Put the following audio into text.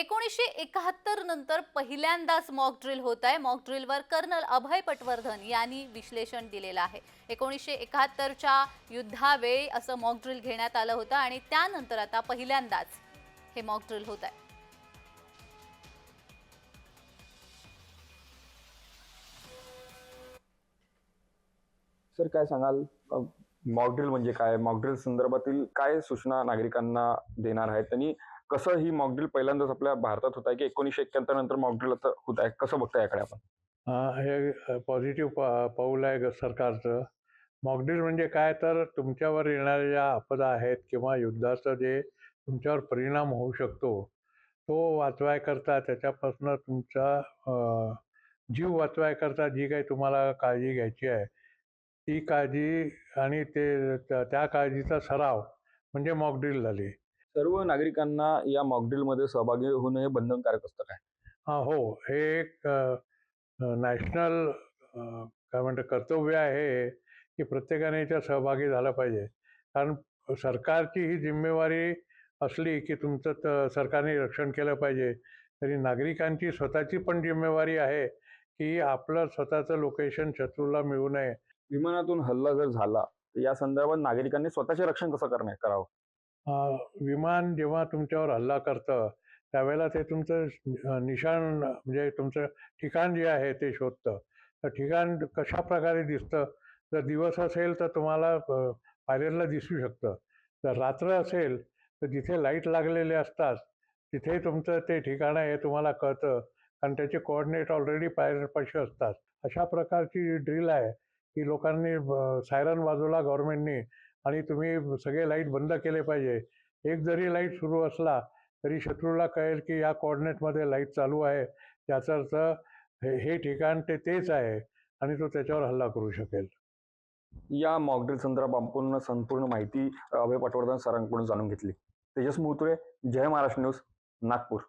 एकोणीसशे एकाहत्तर नंतर पहिल्यांदाच मॉक ड्रिल होत आहे. मॉक ड्रिलवर कर्नल अभय पटवर्धन यांनी विश्लेषण दिलेलं आहे. एकोणीसशे एकाहत्तरच्या युद्धावेळी असं मॉक ड्रिल घेण्यात आलं होतं आणि त्यानंतर आता पहिल्यांदाच हे मॉक ड्रिल होत आहे. सर काय सांगाल? मॉकड्रिल म्हणजे काय? मॉकड्रिल संदर्भातील काय सूचना नागरिकांना देणार आहेत? आणि कसं ही मॉकड्रिल पहिल्यांदाच आपल्या भारतात होत आहे की एकोणीसशे एक्क्याहत्तर नंतर मॉकड्रिल आता होत आहे? कसं बघताय याकडे आपण? हे पॉझिटिव्ह पा पाऊल आहे ग- सरकारचं. मॉकड्रिल म्हणजे काय? तर तुमच्यावर येणाऱ्या ज्या आपदा आहेत किंवा युद्धाचं जे तुमच्यावर परिणाम होऊ शकतो तो वाचवायकरता त्याच्यापासून तुमचा जीव वाचवायकरता जी काही तुम्हाला काळजी घ्यायची आहे. ती काळजी आणि ते त्या त्या काळजीचा सराव म्हणजे मॉकड्रिल झाली. सर्व नागरिकांना या मॉकड्रिलमध्ये सहभागी होणं हे बंधनकारक असतं काय? हा हो. हे एक नॅशनल काय म्हणतात कर्तव्य आहे की प्रत्येकाने याच्यात सहभागी झालं पाहिजे. कारण सरकारची ही जिम्मेवारी असली की तुमचं सरकारने रक्षण केलं पाहिजे. तरी नागरिकांची स्वतःची पण जिम्मेवारी आहे की आपलं स्वतःचं लोकेशन शत्रूला मिळू नये. विमानातून हल्ला जर झाला तर या संदर्भात नागरिकांनी स्वतःचे रक्षण कसं करणे करावं? विमान जेव्हा तुमच्यावर हल्ला करतं त्यावेळेला ते तुमचं निशाण म्हणजे तुमचं ठिकाण जे आहे ते शोधतं. तर ठिकाण कशा प्रकारे दिसतं? जर दिवस असेल तर तुम्हाला पायलटला दिसू शकतं. जर रात्र असेल तर जिथे लाइट लागलेले असतात तिथे तुमचं ते ठिकाण आहे हे तुम्हाला कळतं. कारण त्याचे कोऑर्डिनेट ऑलरेडी पायलटपाशी असतात. अशा प्रकारची ड्रिल आहे की लोकांनी सायरन बाजूला गव्हर्नमेंटनी आणि तुम्ही सगळे लाइट बंद केले पाहिजे. एक जरी लाइट सुरू असला तरी शत्रूला कळेल की या कॉर्डिनेटमध्ये लाइट चालू आहे. त्याचा अर्थ हे हे ठिकाण ते तेच आहे आणि तो त्याच्यावर हल्ला करू शकेल. या मॉकड्रिल संदर्भात आपण संपूर्ण माहिती अभय पटवर्धन सरांकडून जाणून घेतली. तेजस मुहतुळे जय महाराष्ट्र न्यूज नागपूर.